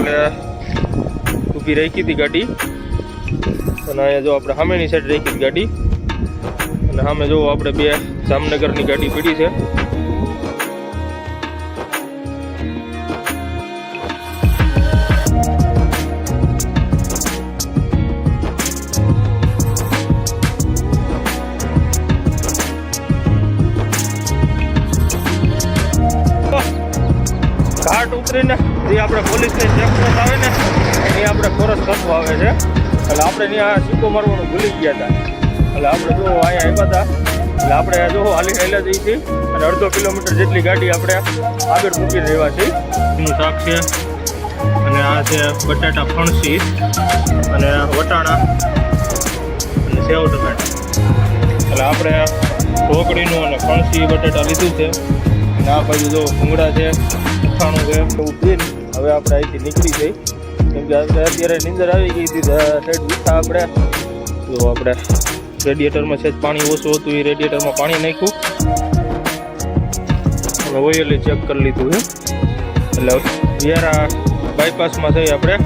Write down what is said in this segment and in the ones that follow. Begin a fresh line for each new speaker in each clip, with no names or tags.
હોટલે ઊભી રાખી હતી ગાડી. અને અહીંયા જો આપણે સામેની સાઈડ રાખી હતી ગાડી. અને સામે જો આપણે બે જામનગરની ગાડી પડી છે. આપણે ત્યાં સિક્કો મારવાનું ભૂલી ગયા હતા. એટલે આપણે જો અહીંયા આવ્યા હતા, એટલે આપણે જો હાલી હાલ્યા જઈએ છીએ અને અડધો કિલોમીટર જેટલી ગાડી આપણે આગળ મૂકી રહ્યા છીએ. એનું શાક છે, અને આ છે બટાટા ફણસી, અને વટાણા, અને સેવ ટમેટા. એટલે આપણે ઢોકળીનું અને ફણસી, બટાટા લીધું છે. અને આ બાજુ જો ભૂંગળા છે, અથાણું છે, એવું પીને હવે આપણે અહીંથી નીકળી જઈ અત્યારે નીંદર આવી ગઈ હતી સાઈડ બીઠા આપણે. જો આપણે રેડિયેટરમાં છે પાણી ઓછું હતું, એ રેડિયેટરમાં પાણી નાખ્યું. અને ઓઇલ ચેક કરી લીધું છે. એટલે વ્યારા બાયપાસમાં થઈ આપણે.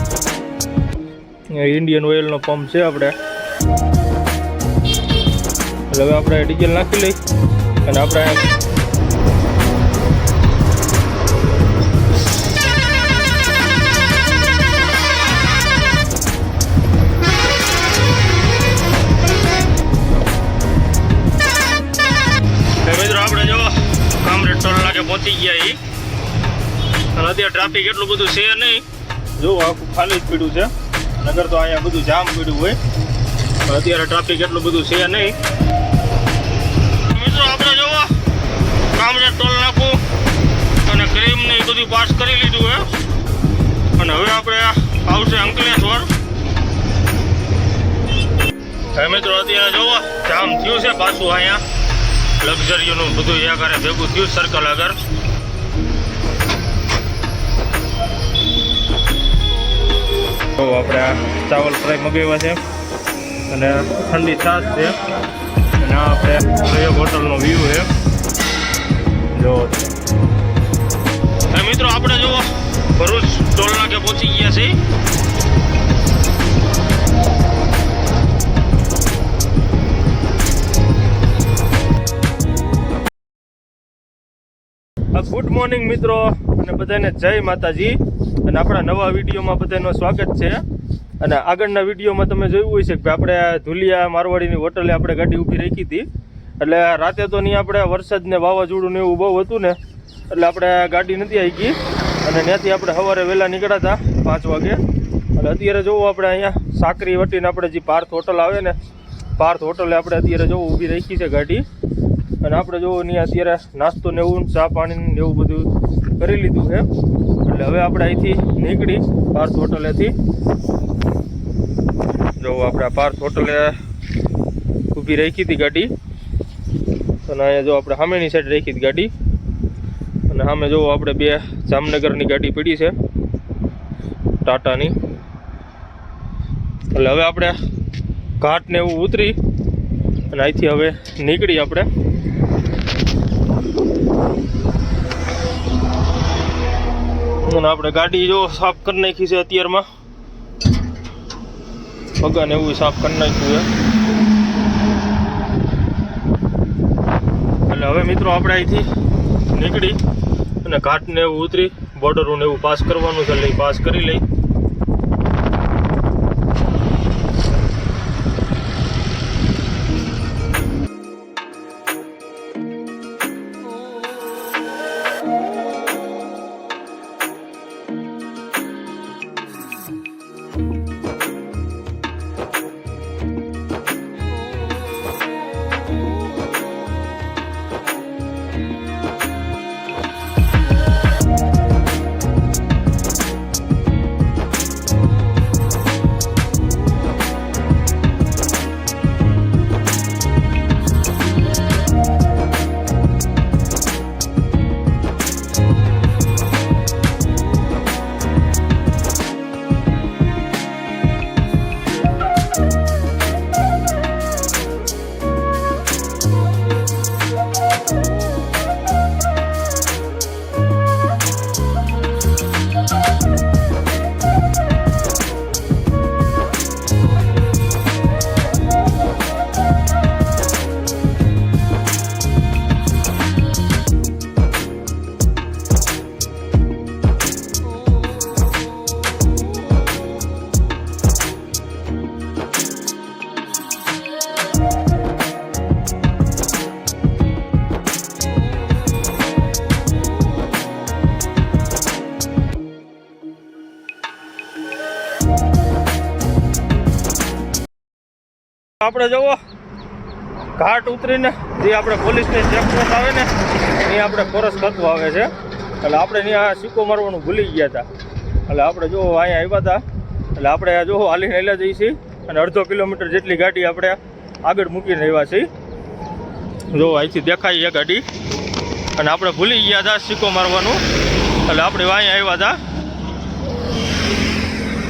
ઇન્ડિયન ઓઇલનો પંપ છે આપણે. એટલે હવે આપણે ડીઝલ નાખી લઈ અને આપણે અત્યારે ટ્રાફિક એટલું બધું છે નહીં. જો, આખું ખાલી જ પીડ્યું છે. નગર તો અહીંયા બધું જામ પીડ્યું હોય. પણ અત્યારે ટ્રાફિક એટલું બધું છે નહીં. મિત્રો, આપણે જોવો કામરે ટોલ નાખું અને ક્રીમ ને એ બધું પાસ કરી લીધું હે. અને હવે આપણે આવશે અંકલેશ્વર. હવે મિત્રો, અત્યારે જોવો, જામ થયું છે પાછું અહીંયા. લક્ઝરીઓનું બધું એ હારે ભેગું થયું સર્કલ આગળ. તો આપણે આ ચાવલ ફ્રાય મગાવ્યા છે. અને ઠંડી છાશ છે. અને આ આપણે હોટલનો વ્યૂ છે. જો. મિત્રો આપણે જુઓ ભરૂચ ટોલ નાકે પહોંચી ગયા છીએ. ગુડ મોર્નિંગ મિત્રો અને બધાને જય માતાજી. અને આપણા નવા વિડીયોમાં બધાનું સ્વાગત છે. અને આગળના વિડીયોમાં તમે જોયું હોય છે કે આપણે ધુલિયા મારવાડીની હોટલે આપણે ગાડી ઊભી રાખી હતી. એટલે રાતે તો નહીં આપણે વરસાદ ને વાવાઝોડું ને એવું બહુ હતું ને, એટલે આપણે ગાડી નથી આવી ગઈ અને ત્યાંથી આપણે સવારે વહેલા નીકળ્યા હતા, પાંચ વાગે. એટલે અત્યારે જોવું આપણે અહીંયા, સાકરી વટીને આપણે જે પાર્થ હોટલ આવે ને, પાર્થ હોટલે આપણે અત્યારે જોવું ઊભી રાખી છે ગાડી. અને આપણે જો અહીંયા અત્યારે નાસ્તો ને એવું, ચા પાણી ને એવું બધું કરી લીધું છે. એટલે હવે આપણે અહીંથી નીકળી પાર્થ હોટલેથી. જો આપણે પાર્થ હોટલે ઊભી રાખી હતી ગાડી. અને અહીંયા જો આપણે સામેની સાઈડ રાખી હતી ગાડી. અને સામે જો આપણે બે જામનગરની ગાડી પડી છે, ટાટાની. એટલે હવે આપણે ઘાટને એવું ઉતરી અને અહીંથી હવે નીકળી આપણે. અને આપણે ગાડી જો સાફ કરી નાખી છે અત્યારમાં. પગાને એવું સાફ કરી નાખ્યું છે. એટલે હવે મિત્રો આપણે અહીંથી નીકળી અને ઘાટને એવું ઉતરી બોર્ડરોને એવું પાસ કરવાનું છે, એટલે પાસ કરી લઈ. આપણે જુઓ ઘાટ ઉતરીને જે આપણે પોલીસની ચેકપોસ્ટ આવે ને, એ આપણે ફોરસ કરતું આવે છે. એટલે આપણે ત્યાં સિક્કો મારવાનું ભૂલી ગયા હતા. એટલે આપણે જો અહીંયા આવ્યા હતા. એટલે આપણે જો હાલીને હેલા જઈએ છીએ. અને અડધો કિલોમીટર જેટલી ગાડી આપણે આગળ મૂકીને આવ્યા છીએ. જો અહીંથી દેખાય એ ગાડી. અને આપણે ભૂલી ગયા હતા સિક્કો મારવાનું. એટલે આપણે અહીંયા આવ્યા હતા.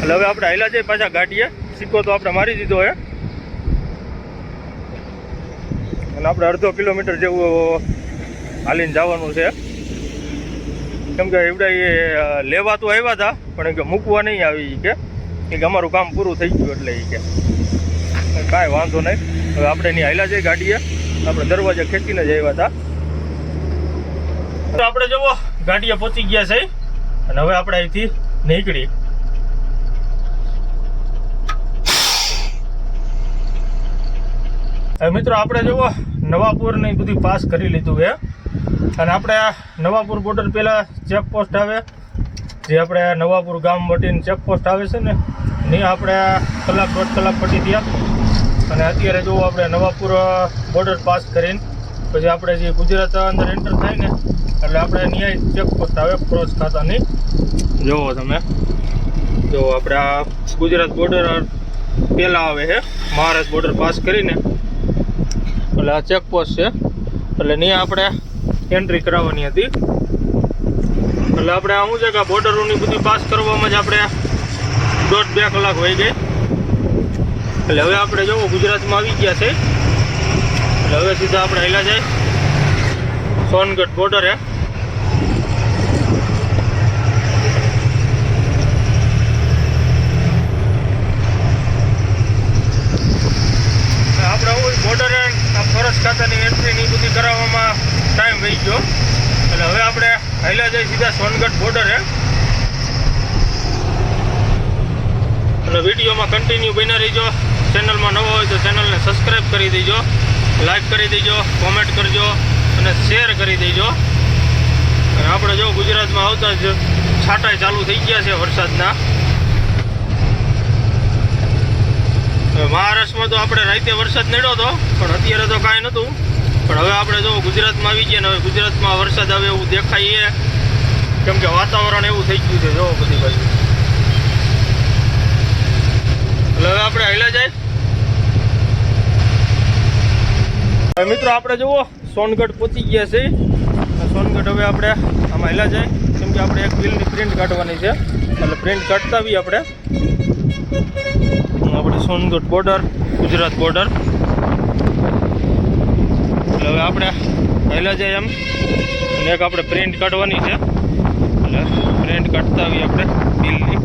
એટલે હવે આપણે હેલા જઈએ પાછા ગાડીએ. સિક્કો તો આપણે મારી દીધો હે અને આપણે અડધો કિલોમીટર જેવું હાલીને જવાનું છે. કેમ કે એવડા એ લેવા તો આવ્યા હતા, પણ કે મૂકવા નહીં આવી કે. અમારું કામ પૂરું થઈ ગયું એટલે એ કે. કાંઈ વાંધો નહીં. હવે આપણે એની હાલ્યા જઈ ગાડીએ. આપણે દરવાજા ખેંચીને જ આવ્યા હતા. આપણે જુઓ, ગાડીએ પહોંચી ગયા છે. અને હવે આપણે અહીંથી નીકળી. હવે મિત્રો, આપણે જુઓ નવાપુર ને ઈ બધું પાસ કરી લીધું છે. અને આપણે નવાપુર બોર્ડર પહેલા ચેકપોસ્ટ આવે, જે આપણે નવાપુર ગામ વટીને ચેકપોસ્ટ આવે છે ને ને આપણે કલાક દોઢ કલાક પટી ગયા. અને અત્યારે જુઓ, આપણે નવાપુર બોર્ડર પાસ કરીને, પછી આપણે જે ગુજરાત અંદર એન્ટર થાય ને, એટલે આપણે ન્યાય ચેકપોસ્ટ આવે ક્રોસ ખાતાની. જુઓ તમે જો આપણે આ ગુજરાત બોર્ડર પહેલાં આવે છે મહારાષ્ટ્ર બોર્ડર પાસ કરીને. એટલે આ ચેકપોસ્ટ છે. એટલે નહીં આપણે એન્ટ્રી કરાવવાની હતી. એટલે આપણે શું છે કે બોર્ડરોની બધી પાસ કરવામાં જ આપણે દોઢ બે કલાક વહી ગઈ. એટલે હવે આપણે જવું ગુજરાતમાં આવી ગયા છે. એટલે હવે સીધા આપણે હેલા જાય. સોનગઢ બોર્ડરે આપણે બોર્ડરે ફોરેસ્ટ ખાતાની એન્ટ્રી ની બધી કરાવવામાં ટાઈમ વહી ગયો. એટલે હવે આપણે હૈલા જઈ સીધા સોનગઢ બોર્ડર અને વિડીયોમાં કન્ટિન્યુ બન્યા રહીજો. ચેનલમાં નવો હોય તો ચેનલને સબસ્ક્રાઈબ કરી દેજો. લાઈક કરી દેજો કોમેન્ટ કરજો અને શેર કરી દેજો. આપણે જો ગુજરાતમાં આવતા જ છાંટાઈ ચાલુ થઈ ગયા છે વરસાદના હવે મહારાષ્ટ્રમાં તો આપણે રાતે વરસાદ નડ્યો હતો પણ અત્યારે તો કાંઈ નહોતું. પણ હવે આપણે જો ગુજરાતમાં આવી ગયા ને હવે ગુજરાતમાં વરસાદ આવે એવું દેખાય છે કેમ કે વાતાવરણ એવું થઈ ગયું છે, જો બધી બાજુ. એટલે હવે આપણે હેલા જાય. મિત્રો આપણે જુઓ, સોનગઢ પહોંચી ગયા છે. સોનગઢ હવે આપણે આમાં હેલા જાય. કેમ કે આપણે એક બિલની પ્રિન્ટ કાઢવાની છે. એટલે પ્રિન્ટ કાઢતા બી આપણે. સોનગઢ બોર્ડર ગુજરાત બોર્ડર એટલે હવે આપણે પહેલાં જઈએ એમ. અને એક આપણે પ્રિન્ટ કાઢવાની છે. એટલે પ્રિન્ટ કાઢતા આવીએ આપણે બિલની.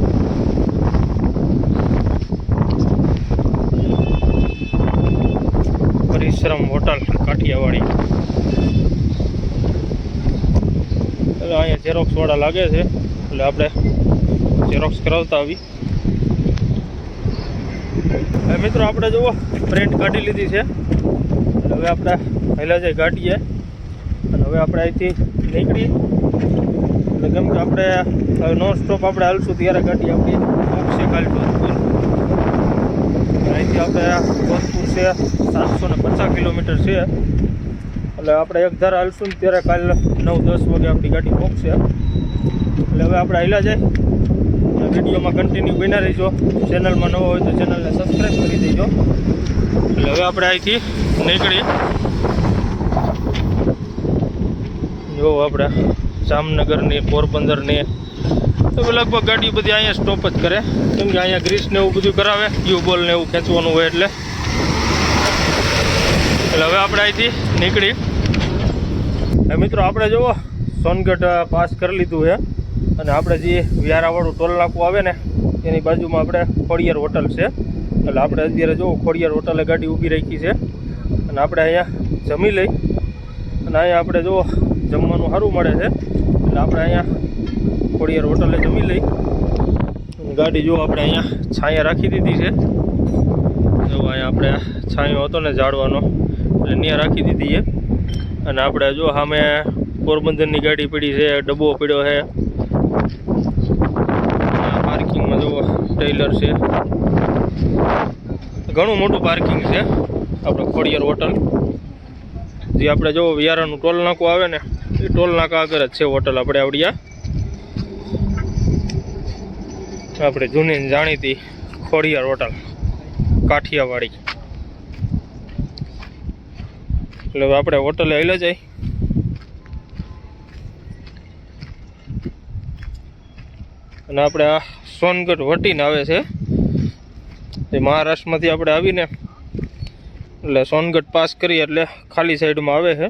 પરિશ્રમ હોટલ કાઠિયાવાડી. એટલે અહીંયા ઝેરોક્સ વાળા લાગે છે. એટલે આપણે ઝેરોક્સ કરાવતા આવી મિત્રો, આપણે જુઓ પ્રિન્ટ કાઢી લીધી છે. એટલે હવે આપણે પહેલાં જાય કાઢીએ, અને હવે આપણે અહીંથી નીકળી. એટલે કેમ કે આપણે હવે નોન સ્ટોપ આપણે હાલશું ત્યારે ગાડી આપણી પહોંચશે કાલ જોધપુર અહીંથી આપણે જોધપુર છે સાતસો ને પચાસ કિલોમીટર છે. એટલે આપણે એક ધારા હાલશું ત્યારે કાલ નવ દસ વાગે આપણી ગાડી પહોંચશે. એટલે હવે આપણે હાલ્યા જાય. વિડીયોમાં કન્ટિન્યુ બના રહીજો. ચેનલમાં નવો હોય તો ચેનલને સબસ્ક્રાઈબ કરી દેજો. એટલે હવે આપણે અહીંથી નીકળી. જો આપણે જામનગરની, પોરબંદરની, તો લગભગ ગાડી બધી અહીંયા સ્ટોપ જ કરે. કેમ કે અહીંયા ગ્રીસ ને એવું બધું કરાવે યુ બોલ ને એવું ખેંચવાનું હોય એટલે. એટલે હવે આપણે અહીંથી નીકળી. મિત્રો, આપણે જુઓ, સોનગઢ પાસ કરી લીધું છે. અને આપણે જે વ્યારાવાળું ટોલ આવે ને, એની બાજુમાં આપણે ખોડિયાર હોટલ છે. એટલે આપણે અત્યારે જો ખોડિયાર હોટલે ગાડી ઊભી રાખી છે. અને આપણે અહીંયા જમી લઈ, અને અહીંયા આપણે જો જમવાનું સારું મળે છે. એટલે આપણે અહીંયા ખોડિયાર હોટલે જમી લઈ ગાડી જો આપણે અહીંયા છાંયા રાખી દીધી છે. જો અહીંયા આપણે છાંયો હતો ને ઝાડવાનો, એટલે ત્યાં રાખી દીધી છે. અને આપણે જો સામે પોરબંદરની ગાડી પડી છે, ડબ્બો પડ્યો છે. ટ્રેલર છે. ઘણું મોટું પાર્કિંગ છે. આપણે ખોડિયાર હોટલ જે આપણે જો વિયારાનું ટોલ નાકું આવે ને, એ ટોલ નાકા આગળ જ છે હોટલ આપણે આવડિયા. આપણે જૂની જાણીતી ખોડિયાર હોટલ કાઠિયાવાડી. એટલે આપણે હોટલે આવેલા જાય અને આપણે આ સોનગઢ વટીને આવે છે. એ મહારાષ્ટ્રમાંથી આપણે આવીને એટલે સોનગઢ પાસ કરીએ એટલે ખાલી સાઈડમાં આવે છે.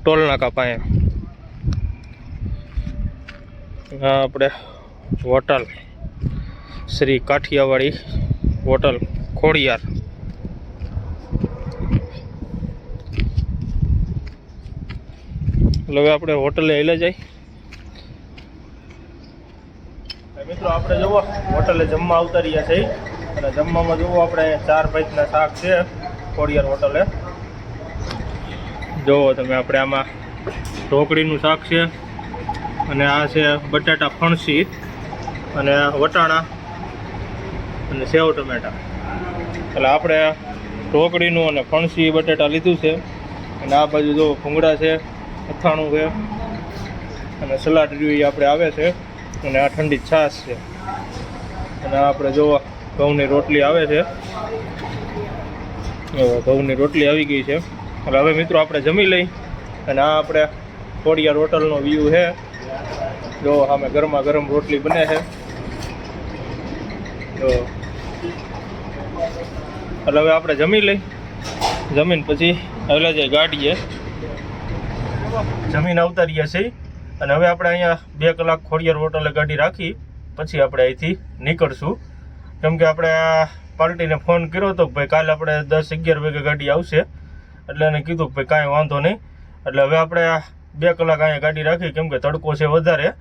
ટોલનાકા પાસે. આપણે હોટલ, શ્રી કાઠિયાવાડી હોટલ, ખોડિયાર. એટલે હવે આપણે હોટલે એલે જાય. મિત્રો, આપણે જુઓ, હોટલે જમવા આવતા રહ્યા છે. અને જમવામાં જુઓ, આપણે ચાર ભાઈના શાક છે ખોડિયાર હોટલે. જુઓ તમે, આપણે આમાં ઢોકળીનું શાક છે, અને આ છે બટાટા ફણસી, અને વટાણા, અને સેવ ટમેટા. એટલે આપણે ઢોકળીનું અને ફણસી બટાટા લીધું છે. અને આ બાજુ જો ભૂંગળા છે, અથાણું છે, અને સલાડ જોઈએ આપણે આવે છે. અને આ ઠંડી છાશ છે. અને આપણે જોવા, ઘઉંની રોટલી આવે છે. ઘઉંની રોટલી આવી ગઈ છે. એટલે હવે મિત્રો આપણે જમી લઈ. અને આ આપણે ખોડિયાર હોટલનો વ્યૂ છે. જો સામે ગરમા ગરમ રોટલી બને છે. જો. એટલે હવે આપણે જમી લઈ. જમીન પછી આગળ જાય ગાડીએ. જમીન અવતારીએ રહ્યા છે અને હવે આપણે અહીંયા બે કલાક ખોડિયાર હોટલે ગાડી રાખી, પછી આપણે અહીંથી નીકળશું. કેમ કે આપણે આ પાર્ટીને ફોન કર્યો હતો ભાઈ કાલે આપણે દસ અગિયાર વાગે ગાડી આવશે. એટલે એને કીધું કે ભાઈ કાંઈ વાંધો નહીં. એટલે હવે આપણે બે કલાક અહીંયા ગાડી રાખી, કેમ કે તડકો છે વધારે.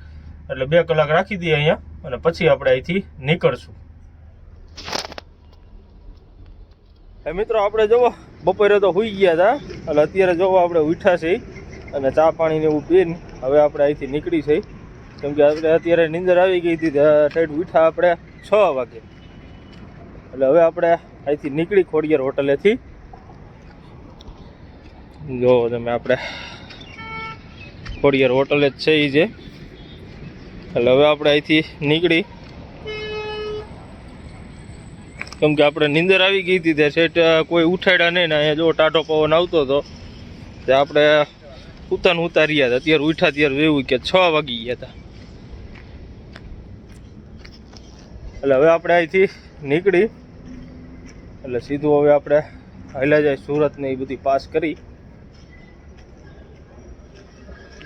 એટલે બે કલાક રાખી દઈએ અહીંયા અને પછી આપણે અહીંથી નીકળશું. મિત્રો, આપણે જોવો, બપોરે તો સુઈ ગયા હતા. એટલે અત્યારે જોવો, આપણે ઉઠ્યા છે અને ચા પાણી ને એવું પીને હવે આપણે અહીંથી નીકળી છે. કેમ કે આપણે અત્યારે નીંદર આવી ગઈ હતી ઠેઠ ઉઠા આપણે છ વાગે. એટલે હવે આપણે અહીંથી નીકળી ખોડિયાર હોટલેથી જો તમે આપણે ખોડિયાર હોટલે જ છે એ જે. એટલે હવે આપણે અહીંથી નીકળી. કેમ કે આપણે નીંદર આવી ગઈ હતી, ત્યાં સેટ કોઈ ઉઠાડ્યા નહીં ને, અહીંયા જો ટાટો પવન આવતો હતો તે આપણે ઉતાન ઉતાર્યા હતા. અત્યારે ઉઠ્યા ત્યારે એવું કે છ વાગી ગયા હતા. એટલે હવે આપણે અહીંથી નીકળી. એટલે સીધું હવે આપણે હાલ્યા જાય સુરત ને એ બધી પાસ કરી.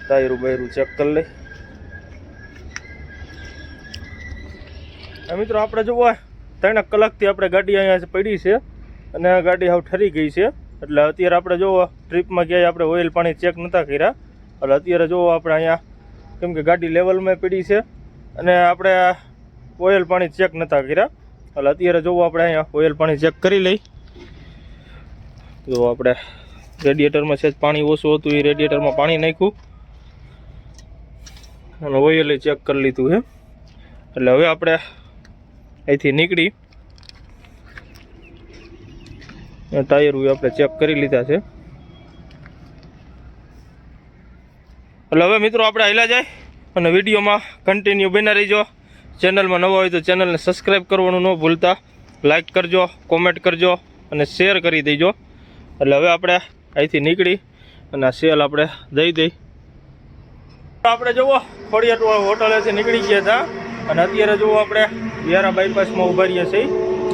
ટાયરું બાયરું ચેક કરી લઈ. મિત્રો, આપણે જોવા ત્રણ કલાકથી આપણે ગાડી અહીંયા પડી છે. અને આ ગાડી હાવ ઠરી ગઈ છે. એટલે અત્યારે આપણે જોવો ટ્રીપમાં ક્યાંય આપણે ઓઇલ પાણી ચેક નહોતા કર્યા. એટલે અત્યારે જોવો આપણે અહીંયા, કેમ કે ગાડી લેવલમાં પડી છે અને આપણે ઓઇલ પાણી ચેક નહોતા કર્યા. એટલે અત્યારે જોવો આપણે અહીંયા ઓઇલ પાણી ચેક કરી લઈ. જો આપણે રેડિએટરમાં છે પાણી ઓછું હતું, એ રેડિએટરમાં પાણી નાખ્યું. અને ઓઇલ ચેક કરી લીધું છે. એટલે હવે આપણે અહીંથી નીકળી. ટાયર આપણે ચેક કરી લીધા છે. એટલે હવે મિત્રો આપણે હાલ્યા જાય અને વિડીયોમાં કન્ટિન્યુ બના રહીજો. ચેનલમાં નવા હોય તો ચેનલને સબસ્ક્રાઈબ કરવાનું ન ભૂલતા. લાઇક કરજો કોમેન્ટ કરજો અને શેર કરી દેજો. એટલે હવે આપણે અહીંથી નીકળી અને આ સેલ આપણે દઈ દઈ. આપણે જુઓ, ખોડિયાર હોટલેથી નીકળી ગયા હતા. અને અત્યારે જુઓ આપણે, વ્યારા બાયપાસમાં ઊભા રહીએ છીએ.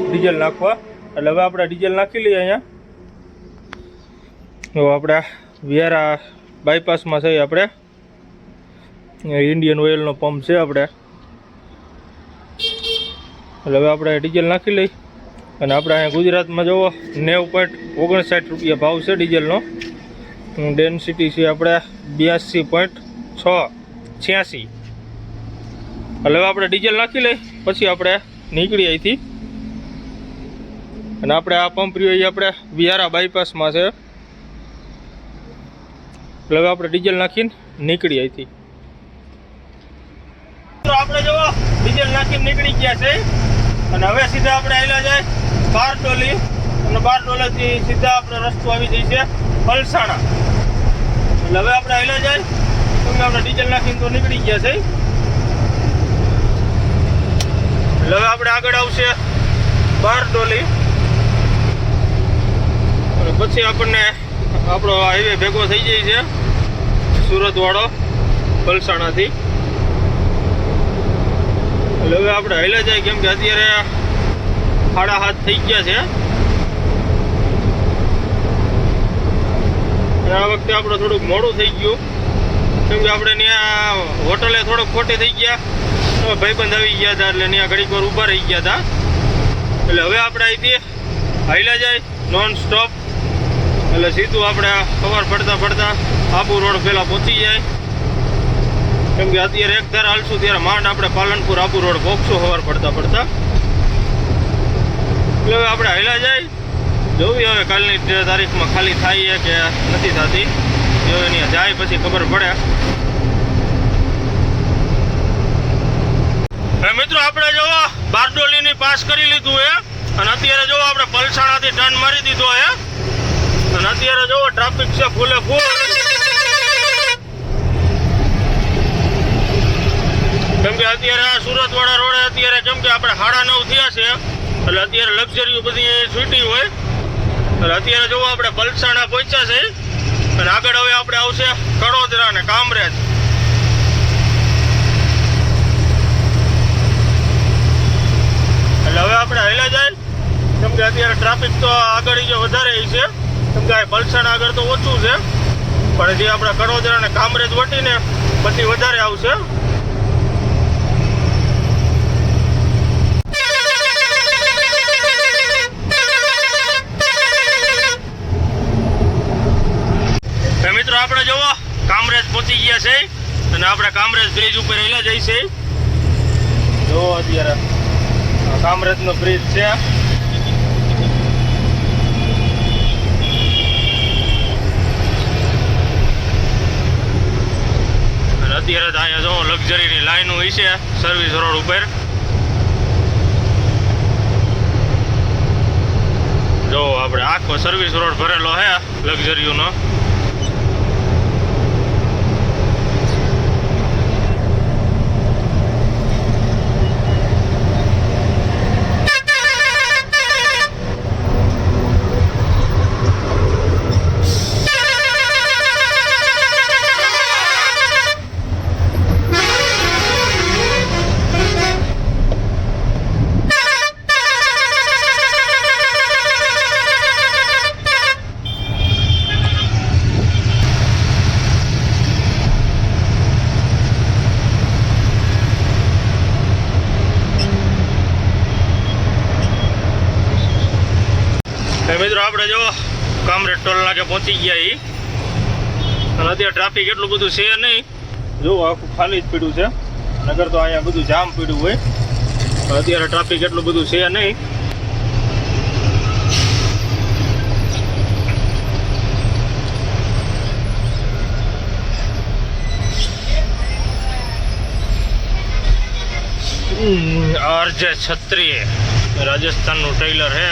ડીઝલ નાખવા. એટલે હવે આપણે ડીઝલ નાખી લઈએ અહીંયા. તો આપણે વ્યારા બાયપાસમાં છે આપણે. ઇન્ડિયન ઓઇલનો પંપ છે આપણે. એટલે હવે આપણે ડીઝલ નાખી લઈ. અને આપણે અહીંયા ગુજરાતમાં જુઓ, નેવ પોઈન્ટ ઓગણસાઠ રૂપિયા ભાવ છે ડીઝલનો. ડેન્સિટી છે આપણે બ્યાસી પોઈન્ટ છ છ્યાસી. એટલે હવે આપણે ડીઝલ નાખી લઈ, પછી આપણે નીકળી અહીંથી. અને આપણે આ પંપ રહ્યો એ આપણે વિયારા બાયપાસમાં છે. એટલે હવે આપણે ડીઝલ નાખીને નીકળી અહીંથી. આપણે જો ડીઝલ નાખીને નીકળી ગયા છે. અને હવે સીધા આપણે આવેલા જાય બારડોલી અને બારડોલીથી સીધા આપણે રસ્તો આવી જઈ છે પલસાણા એટલે હવે આપણે આવેલા જાય. તમે આપણે ડીઝલ નાખીને તો નીકળી ગયા છે. એટલે હવે આપણે આગળ આવશે બારડોલી અને પછી આપણને આપણો હાઈવે ભેગો થઈ જાય છે સુરતવાળો પલસાણાથી એટલે હવે આપણે હાલ્યા જાય કેમ કે અત્યારે સાડા હાથ થઈ ગયા છે. આ વખતે આપણે થોડુંક મોડું થઈ ગયું. કેમ કે આપણે ત્યાં હોટલે થોડોક ખોટી થઈ ગયા. ભાઈબંધ આવી ગયા હતા એટલે ત્યાં ઘડીક વાર ઊભા રહી ગયા હતા. એટલે હવે આપણે અહીંથી હાલ્યા જાય નોન સ્ટોપ એટલે સીધું આપણે સવાર પડતા પડતા આબુ રોડ પહેલાં પહોંચી જાય. કેમ કે અત્યારે એક ધાર હાલશું ત્યારે માંડ આપણે પાલનપુર આબુ રોડ પહોંચશું સવાર પડતા પડતા. એટલે આપણે હેલા જાય. જોવી હવે કાલની તારીખમાં ખાલી થાય કે નથી થતી. જો એની જાય પછી ખબર પડે. મિત્રો આપણે જો બારડોલીની પાસ કરી લીધું એ અને અત્યારે જો આપણે પલસાણાથી ટર્ન મારી દીધો છે અને અત્યારે જોવો ટ્રાફિક છે ફૂલે ફૂલ. કેમ કે અત્યારે આ સુરત વાળા રોડે અત્યારે કેમ કે આપણે સાડા નવ થયા છે, એટલે અત્યારે લક્ઝરીઓ બધી છૂટી હોય. એટલે અત્યારે જોવો આપણે પલસાણા પહોંચ્યા છે, અને આગળ હવે આપણે આવશે કડોદરા ને કામરેજ. એટલે હવે આપણે હેલા જાય. કેમ કે અત્યારે ટ્રાફિક તો આગળ વધારે છે. કેમ કે આગળ તો ઓછું છે, પણ જે આપણા કડોદરા અને કામરેજ વટીને પછી વધારે આવશે. મિત્રો આપણે જોવો કામરેજ પહોંચી ગયા છે, અને આપણે કામરેજ બ્રિજ ઉપર રહેલા જઈશે જોવો અત્યારે કામરેજ કામરેજનો બ્રિજ છે અને અત્યારે તો અહીંયા જો લક્ઝરીની લાઈનો છે સર્વિસ રોડ ઉપર. જો આપણે આખો સર્વિસ રોડ ભરેલો હે લક્ઝરીઓનો મિત્રો આપણે જો કામરેજ ટોલ નાકે પહોંચી ગયા એ અને અત્યારે ટ્રાફિક એટલું બધું છે નહીં. જો આખું ખાલી જ પીડ્યું છે. નગર તો અહીંયા બધું જામ પીડ્યું હોય. અત્યારે ટ્રાફિક એટલું બધું છે નહીં. આરજે છત્રી રાજસ્થાનનું ટેલર હે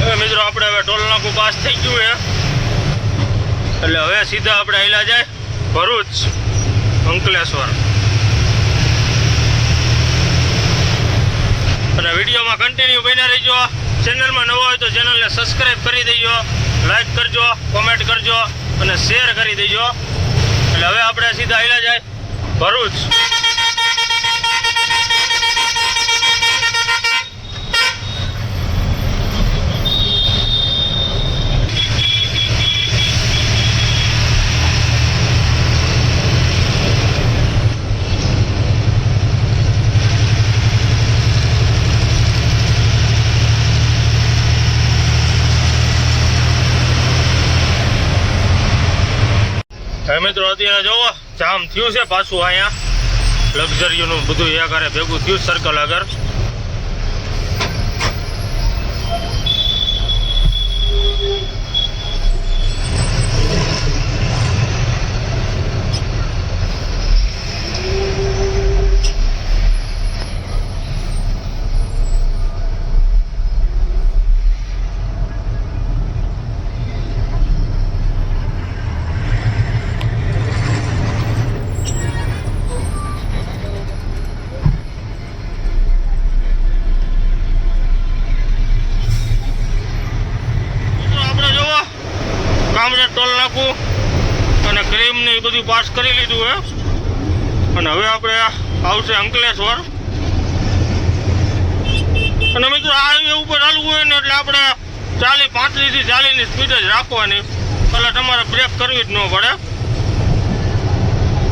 હવે મિત્રો આપણે હવે ટોલ નાકું પાસ થઈ ગયું છે એટલે હવે આપણે જાય, ભરૂચ, અંકલેશ્વર. અને વિડીયોમાં કન્ટિન્યુ બન્યા રહીજો. ચેનલમાં નવો હોય તો ચેનલને સબસ્ક્રાઈબ કરી દેજો લાઈક કરજો કોમેન્ટ કરજો અને શેર કરી દેજો. એટલે હવે આપણે સીધા આવેલા જાય, ભરૂચ હવે મિત્રો અત્યારે જોવો, જામ થયું છે પાછું અહીંયા. લક્ઝરીનું બધું એ કરે ભેગું થયું સર્કલ આગળ મિત્રો આપણે જોવો કામરે ટોલ નાખવું અને ક્રીમ ને એ બધું પાસ કરી લીધું હે. અને હવે આપણે આવશે અંકલેશ્વર. અને મિત્રો, આ હાઈવે ઉપર ચાલવું હોય ને એટલે આપણે ચાલી પાંત્રીસથી ચાલીસની સ્પીડ જ રાખવાની. એટલે તમારે બ્રેક કરવી જ ન પડે.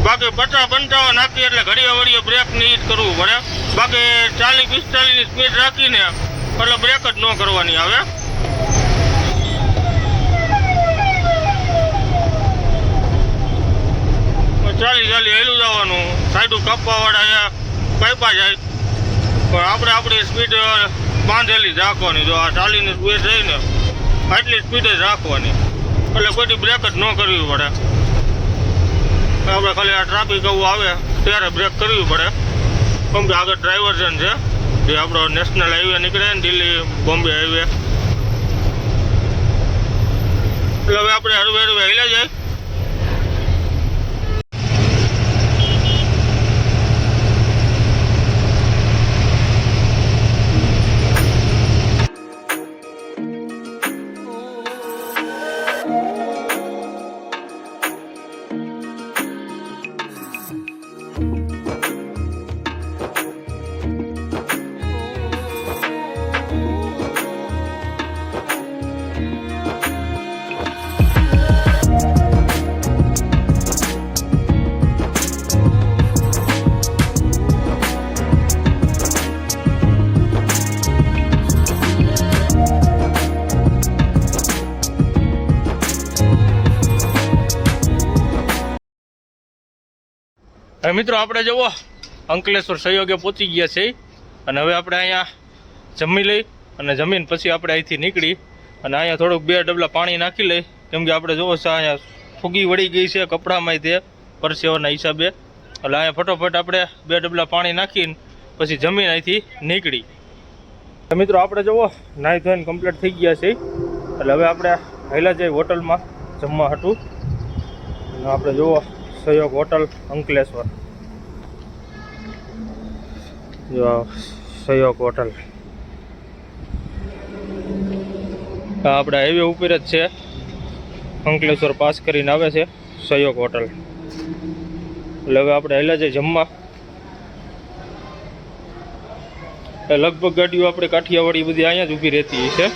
બાકી પચાસ, પંચાવન નાખી એટલે ઘડીએ વળીએ બ્રેકની જ કરવું પડે. બાકી ચાલીસ, પિસ્તાલીસની સ્પીડ રાખીને એટલે બ્રેક જ ન કરવાની આવે. ચાલી ચાલી હેલું જવાનું. સાઈડું કાપવા વાળા પાઇપા જાય. પણ આપણે આપણી સ્પીડ બાંધેલી જ રાખવાની. જો આ ચાલીની સ્પીડ રહી ને, આટલી સ્પીડ જ રાખવાની. એટલે કોઈ બ્રેક જ ન કરવી પડે. આપણે ખાલી આ ટ્રાફિક આવું આવે, ત્યારે બ્રેક કરવી પડે. કેમ કે આગળ ડ્રાઈવર્ઝન છે જે આપણો નેશનલ હાઈવે નીકળે ને દિલ્હી, બોમ્બે હાઈવે એટલે હવે આપણે હળવે હળવે હેલા જાય. હવે મિત્રો આપણે જુઓ, અંકલેશ્વર સહયોગે પહોંચી ગયા છે. અને હવે આપણે અહીંયા જમી લઈ અને જમીન પછી આપણે અહીંથી નીકળી અને અહીંયા થોડુંક બે ડબલા પાણી નાખી લઈ. કેમ કે આપણે જુઓ છો, અહીંયા ફૂગી વળી ગઈ છે કપડામાં તે પરસેવાના હિસાબે. એટલે અહીંયા ફટોફટ આપણે બે ડબલા પાણી નાખીને પછી જમીન અહીંથી નીકળી. મિત્રો આપણે જુઓ, નાહી ધોઈને કમ્પ્લીટ થઈ ગયા છે. એટલે હવે આપણે પહેલાં જઈ હોટલમાં જમવા હતું આપણે જુઓ સહયોગ હોટલ અંકલેશ્વર. જો સહયોગ હોટલ. આપણે હાઈવે ઉપર જ છે. અંકલેશ્વર પાસ કરીને આવે છે સહયોગ હોટલ. એટલે હવે આપણે હેલા જઈએ જમવા. લગભગ ગાડીઓ આપણે કાઠિયાવાડી બધી અહીંયા જ ઊભી રહેતી છે.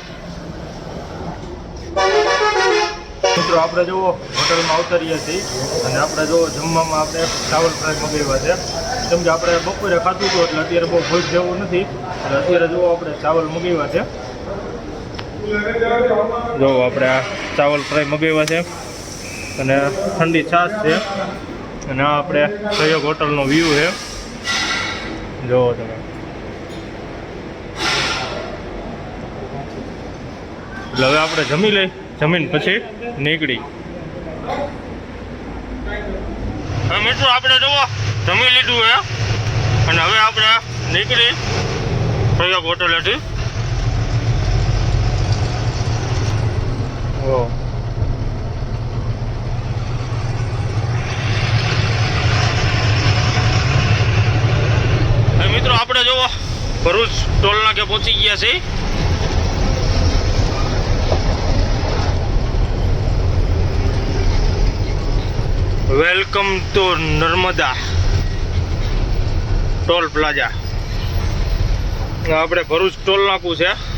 આપણે જુઓ, હોટલમાં અવતરીએ છીએ અને આપણે જુઓ, જમવામાં આપણે ચાવલ ફ્રાય મગાવ્યા છે. કેમ કે આપણે બપોરે ખાધું હતું એટલે અત્યારે બહુ ભૂખ જેવું નથી. એટલે અત્યારે જુઓ, આપણે ચાવલ મગાવ્યા છે. જો, આપણે ચાવલ ફ્રાય મગાવ્યા છે. અને ઠંડી છાશ છે. અને આ આપણે સહયોગ હોટલનો વ્યૂ છે. જુઓ તમે. એટલે હવે આપણે જમી લઈ જમીન પછી નીકળી. મિત્રો આપણે જુઓ જમી લીધું હે. અને હવે આપણે નીકળી પ્રયોગ હોટલેથી ઓ. મિત્રો આપણે જુઓ ભરૂચ ટોલ નાકે પહોંચી ગયા છીએ. Welcome to Narmada toll plaza. આપણે ભરૂચ ટોલ નાકું છે.